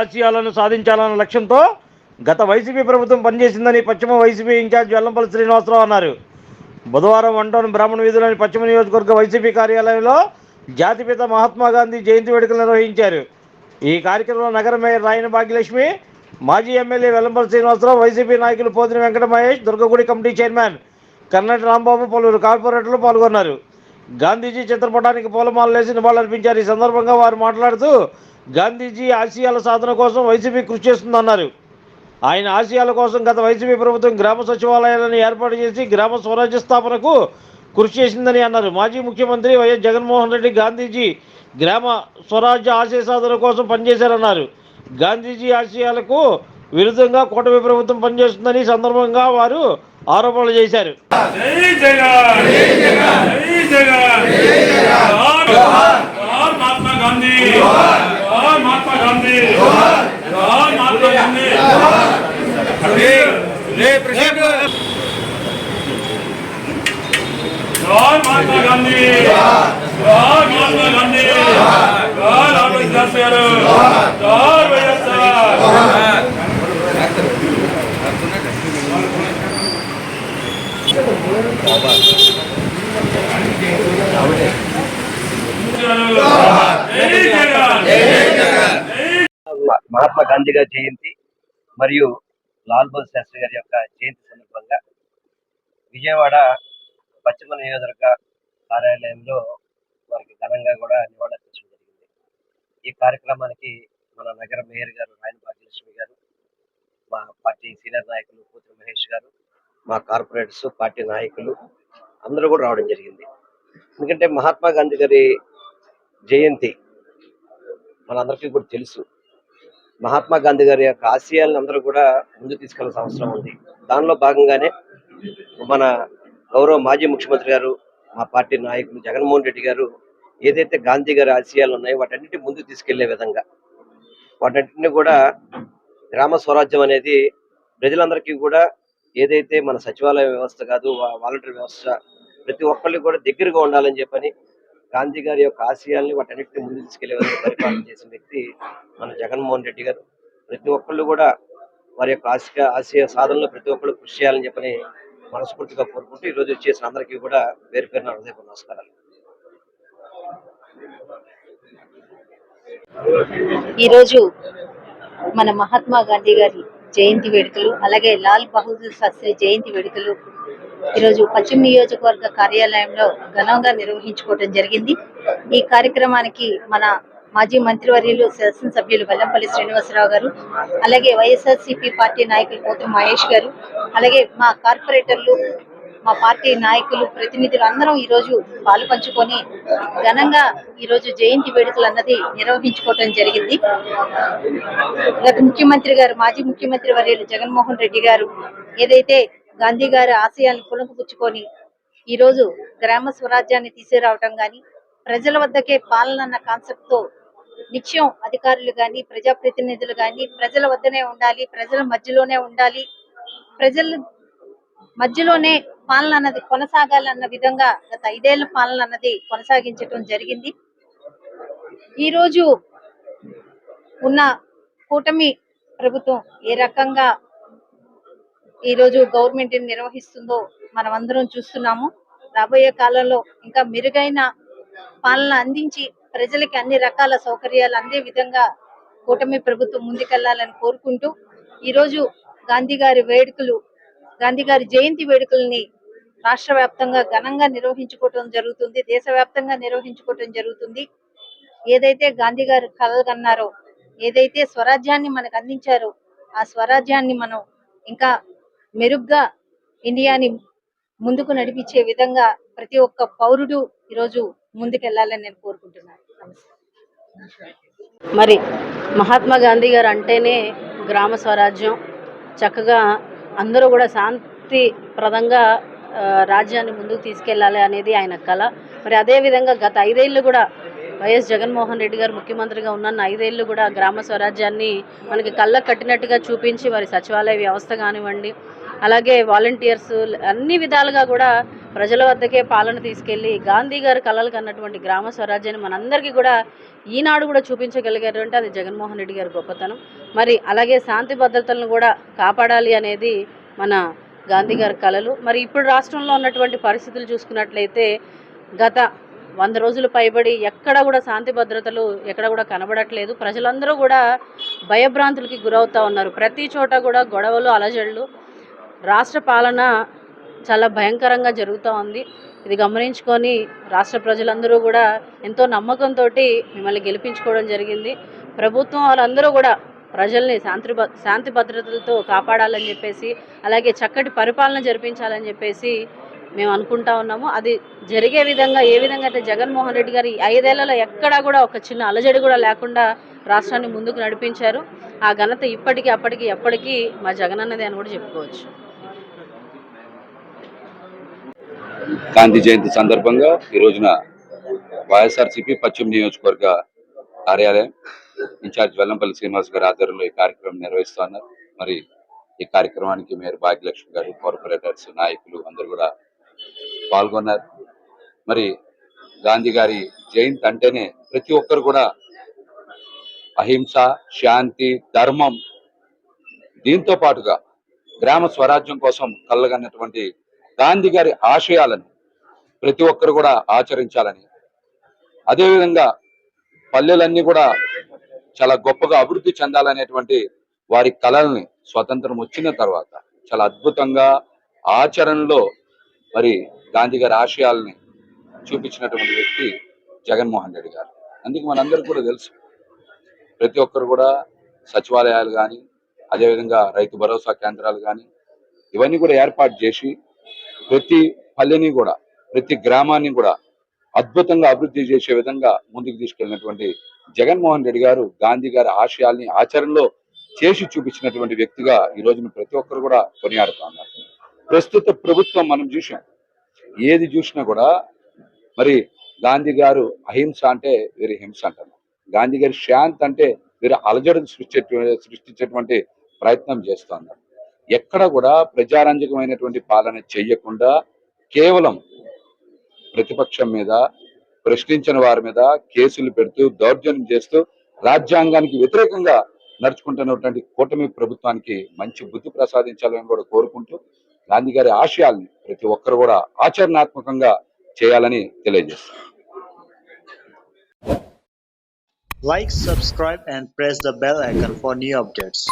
ఆశయాలను సాధించాలన్న లక్ష్యంతో గత వైసీపీ ప్రభుత్వం పనిచేసిందని పశ్చిమ వైసీపీ ఇన్ఛార్జ్ వెల్లంపల్లి శ్రీనివాసరావు అన్నారు. బుధవారం వంటోన్ బ్రాహ్మణ వీధిలోని పశ్చిమ నియోజకవర్గ వైసీపీ కార్యాలయంలో జాతిపిత మహాత్మా గాంధీ జయంతి వేడుకలు నిర్వహించారు. ఈ కార్యక్రమంలో నగర మేయర్ రాయన భాగ్యలక్ష్మి మాజీ ఎమ్మెల్యే వెల్లంపల్లి శ్రీనివాసరావు వైసీపీ నాయకులు పోతిన వెంకట మహేష్ దుర్గగుడి కమిటీ చైర్మన్ కర్ణాటి రాంబాబు పలువురు కార్పొరేటర్లు పాల్గొన్నారు. గాంధీజీ చిత్రపటానికి పూలమాలలేసి నివాళులర్పించారు. ఈ సందర్భంగా వారు మాట్లాడుతూ గాంధీజీ ఆశయాల సాధన కోసం వైసీపీ కృషి చేస్తుందన్నారు ఆయన ఆశయాల కోసం గత వైసీపీ ప్రభుత్వం గ్రామ సచివాలయాలను ఏర్పాటు చేసి గ్రామ స్వరాజ్య స్థాపనకు కృషి చేసిందని అన్నారు మాజీ ముఖ్యమంత్రి వైఎస్ జగన్మోహన్ రెడ్డి గాంధీజీ గ్రామ స్వరాజ్య ఆశయ సాధన కోసం పనిచేశారన్నారు గాంధీజీ ఆశయాలకు విరుద్ధంగా కూటమి ప్రభుత్వం పనిచేస్తుందని ఈ సందర్భంగా వారు ఆరోపణలు చేశారు మహాత్మా గాంధీ గాంధీ. జోహార్ మహాత్మా గాంధీ జోహార్ మహాత్మా గాంధీ జోహార్ మహాత్మా గాంధీ జోహార్ ఆంబేద్కర్ దాస్ గారు. జోహార్ వైఎస్ఆర్. జై జగన్ మ- గాంధీ గారి జయంతి మరియు లాల్ బహదూర్ శాస్త్రి గారి యొక్క జయంతి సందర్భంగా విజయవాడ పశ్చిమ నియోజకవర్గ కార్యాలయంలో వారికి ఘనంగా కూడా నివాళులర్పించడం జరిగింది. ఈ కార్యక్రమానికి మన నగర మేయర్ గారు రాయన భాగ్యలక్ష్మి గారు మా పార్టీ సీనియర్ నాయకులు కూతురు మహేష్ గారు మా కార్పొరేటర్స్ పార్టీ నాయకులు అందరూ కూడా రావడం జరిగింది. ఎందుకంటే మహాత్మా గాంధీ గారి జయంతి మనందరికీ కూడా తెలుసు. మహాత్మా గాంధీ గారి యొక్క ఆశయాలను అందరూ కూడా ముందు తీసుకెళ్ళాల్సిన అవసరం ఉంది. దానిలో భాగంగానే మన గౌరవ మాజీ ముఖ్యమంత్రి గారు మా పార్టీ నాయకులు జగన్మోహన్ రెడ్డి గారు ఏదైతే గాంధీ గారి ఆశయాలు ఉన్నాయో వాటన్నిటి ముందు తీసుకెళ్ళే విధంగా. వాటన్నిటిని కూడా గ్రామ స్వరాజ్యం అనేది ప్రజలందరికీ కూడా ఏదైతే మన సచివాలయ వ్యవస్థ కాదు వాలంటీర్ వ్యవస్థ ప్రతి ఒక్కరికి కూడా దగ్గరగా ఉండాలని చెప్పని గాంధీ గారి యొక్క ఆశయాల్ని వాటన్నిటిని ముందు తీసుకెళ్ళే విధంగా పరిపాలన చేసిన వ్యక్తి మన జగన్మోహన్ రెడ్డి గారు. ప్రతి ఒక్కళ్ళు కూడా వారి యొక్క ఆశయ ఆశయ సాధనలో ప్రతి ఒక్కళ్ళు కృషి చేయాలని చెప్పని మనస్ఫూర్తిగా కోరుకుంటూ ఈ రోజు చేసిన అందరికీ కూడా పేరు పేరున హృదయపూర్వక నమస్కారాలు. ఈరోజు మన మహాత్మా గాంధీ గారి జయంతి వేడుకలు అలాగే లాల్ బహదూర్ శాస్త్రి జయంతి వేడుకలు ఈరోజు పశ్చిమ నియోజకవర్గ కార్యాలయంలో ఘనంగా నిర్వహించుకోవడం జరిగింది. ఈ కార్యక్రమానికి మన మాజీ మంత్రివర్యులు శాసనసభ్యులు వెల్లంపల్లి శ్రీనివాసరావు గారు అలాగే వైఎస్ఆర్సీపీ పార్టీ నాయకులు పోతు మహేష్ గారు అలాగే మా కార్పొరేటర్లు మా పార్టీ నాయకులు ప్రతినిధులు అందరం ఈ రోజు పాలు పంచుకొని ఘనంగా ఈ రోజు జయంతి వేడుకలు అన్నది నిర్వహించుకోవటం జరిగింది. గత ముఖ్యమంత్రి గారు మాజీ ముఖ్యమంత్రి వర్యులు జగన్మోహన్ రెడ్డి గారు ఏదైతే గాంధీ గారి ఆశయాలను పుణుకుపుచ్చుకొని ఈ రోజు గ్రామ స్వరాజ్యాన్ని తీసుకురావటం కానీ ప్రజల వద్దకే పాలన అన్న కాన్సెప్ట్తో నిత్యం అధికారులు కానీ ప్రజాప్రతినిధులు కానీ ప్రజల వద్దనే ఉండాలి ప్రజల మధ్యలోనే ఉండాలి ప్రజల మధ్యలోనే పాలన అన్నది కొనసాగాలన్న విధంగా గత ఐదేళ్ళ పాలన అన్నది కొనసాగించటం జరిగింది. ఈ రోజు ఉన్న కూటమి ప్రభుత్వం ఏ రకంగా ఈ రోజు గవర్నమెంట్ నిర్వహిస్తుందో మనం అందరం చూస్తున్నాము. రాబోయే కాలంలో ఇంకా మెరుగైన పాలన అందించి ప్రజలకి అన్ని రకాల సౌకర్యాలు అందే విధంగా కూటమి ప్రభుత్వం ముందుకెళ్ళాలని కోరుకుంటూ ఈ రోజు గాంధీ గారి వేడుకలు గాంధీ గారి జయంతి వేడుకల్ని రాష్ట్ర వ్యాప్తంగా ఘనంగా నిర్వహించుకోవటం జరుగుతుంది దేశవ్యాప్తంగా నిర్వహించుకోవటం జరుగుతుంది. ఏదైతే గాంధీ గారు కలలు కన్నారో ఏదైతే స్వరాజ్యాన్ని మనకు అందించారో ఆ స్వరాజ్యాన్ని మనం ఇంకా మెరుగ్గా ఇండియాని ముందుకు నడిపించే విధంగా ప్రతి ఒక్క పౌరుడు ఈరోజు ముందుకెళ్ళాలని నేను కోరుకుంటున్నాను. మరి మహాత్మా గాంధీ గారు అంటేనే గ్రామ స్వరాజ్యం. చక్కగా అందరూ కూడా శాంతిప్రదంగా ప్రదంగా రాజ్యాన్ని ముందుకు తీసుకెళ్ళాలి అనేది ఆయన కళ మరి అదే విధంగా గత ఐదేళ్ళు కూడా వైఎస్ జగన్మోహన్ రెడ్డి గారు ముఖ్యమంత్రిగా ఉన్న ఐదేళ్ళు కూడా గ్రామ స్వరాజ్యాన్ని మనకి కళ్ళకు కట్టినట్టుగా చూపించి మరి సచివాలయ వ్యవస్థ కానివ్వండి అలాగే వాలంటీర్స్ అన్ని విధాలుగా కూడా ప్రజల వద్దకే పాలన తీసుకెళ్ళి గాంధీ గారు కలలు కన్నటువంటి గ్రామ స్వరాజ్యాన్ని మనందరికీ కూడా ఈనాడు కూడా చూపించగలిగారంటే అది జగన్మోహన్ రెడ్డి గారి గొప్పతనం. మరి అలాగే శాంతి భద్రతలను కూడా కాపాడాలి అనేది మన గాంధీ గారి కళలు మరి ఇప్పుడు రాష్ట్రంలో ఉన్నటువంటి పరిస్థితులు చూసుకున్నట్లయితే గత వంద రోజులు పైబడి ఎక్కడ కూడా శాంతి భద్రతలు ఎక్కడ కూడా కనబడట్లేదు. ప్రజలందరూ కూడా భయభ్రాంతులకి గురవుతూ ఉన్నారు. ప్రతి చోట కూడా గొడవలు అలజడులు. రాష్ట్ర పాలన చాలా భయంకరంగా జరుగుతూ ఉంది. ఇది గమనించుకొని రాష్ట్ర ప్రజలందరూ కూడా ఎంతో నమ్మకంతో మిమ్మల్ని గెలిపించుకోవడం జరిగింది. ప్రభుత్వం వాళ్ళందరూ కూడా ప్రజల్ని శాంతి శాంతి భద్రతలతో కాపాడాలని చెప్పేసి అలాగే చక్కటి పరిపాలన జరిపించాలని చెప్పేసి మేము అనుకుంటా ఉన్నాము. అది జరిగే విధంగా ఏ విధంగా అయితే జగన్మోహన్ రెడ్డి గారు ఐదేళ్ళలో ఎక్కడా కూడా ఒక చిన్న అలజడి కూడా లేకుండా రాష్ట్రాన్ని ముందుకు నడిపించారు. ఆ ఘనత ఇప్పటికీ అప్పటికి ఎప్పటికీ మా జగన్ అన్నది అని కూడా చెప్పుకోవచ్చు. గాంధీ జయంతి సందర్భంగా ఈ రోజున వైఎస్ఆర్సీపీ పశ్చిమ నియోజకవర్గ కార్యాలయం ఇన్ఛార్జ్ వెల్లంపల్లి శ్రీనివాస్ గారి ఆధ్వర్యంలో ఈ కార్యక్రమం నిర్వహిస్తున్నారు మరి ఈ కార్యక్రమానికి మేయర్ భాగ్యలక్ష్మి గారు కార్పొరేటర్స్ నాయకులు అందరూ కూడా పాల్గొన్నారు. మరి గాంధీ గారి జయంతి అంటేనే ప్రతి ఒక్కరు కూడా అహింస శాంతి ధర్మం దీంతో పాటుగా గ్రామ స్వరాజ్యం కోసం కళ్ళగన్నటువంటి గాంధీ గారి ఆశయాలను ప్రతి ఒక్కరు కూడా ఆచరించాలని. అదేవిధంగా పల్లెలన్నీ కూడా చాలా గొప్పగా అభివృద్ధి చెందాలనేటువంటి వారి కళల్ని స్వతంత్రం వచ్చిన తర్వాత చాలా అద్భుతంగా ఆచరణలో మరి గాంధీ గారి ఆశయాల్ని చూపించినటువంటి వ్యక్తి జగన్మోహన్ రెడ్డి గారు. అందుకే మనందరికీ కూడా తెలుసు ప్రతి ఒక్కరు కూడా సచివాలయాలు కానీ అదేవిధంగా రైతు భరోసా కేంద్రాలు కానీ ఇవన్నీ కూడా ఏర్పాటు చేసి ప్రతి పల్లెని కూడా ప్రతి గ్రామాన్ని కూడా అద్భుతంగా అభివృద్ధి చేసే విధంగా ముందుకు తీసుకెళ్ళినటువంటి జగన్మోహన్ రెడ్డి గారు గాంధీ గారి ఆశయాల్ని ఆచరణలో చేసి చూపించినటువంటి వ్యక్తిగా ఈ రోజున ప్రతి ఒక్కరు కూడా కొనియాడుతున్నారు ప్రస్తుత ప్రభుత్వం మనం చూసాం ఏది చూసినా కూడా మరి గాంధీ గారు అహింస అంటే వీరి హింస అంటారు. గాంధీ గారి శాంతి అంటే వీరు అలజడిని సృష్టి సృష్టించేటువంటి ప్రయత్నం చేస్తున్నారు ఎక్కడ కూడా ప్రజారంజకమైనటువంటి పాలన చేయకుండా కేవలం ప్రతిపక్షం మీద ప్రశ్నించిన వారి మీద కేసులు పెడుతూ దౌర్జన్యం చేస్తూ రాజ్యాంగానికి వ్యతిరేకంగా నడుచుకుంటున్నటువంటి కూటమి ప్రభుత్వానికి మంచి బుద్ధి ప్రసాదించాలని కూడా కోరుకుంటూ గాంధీ గారి ఆశయాల్ని ప్రతి ఒక్కరు కూడా ఆచరణాత్మకంగా చేయాలని తెలియజేస్తారు Like, subscribe, and press the bell icon for new updates.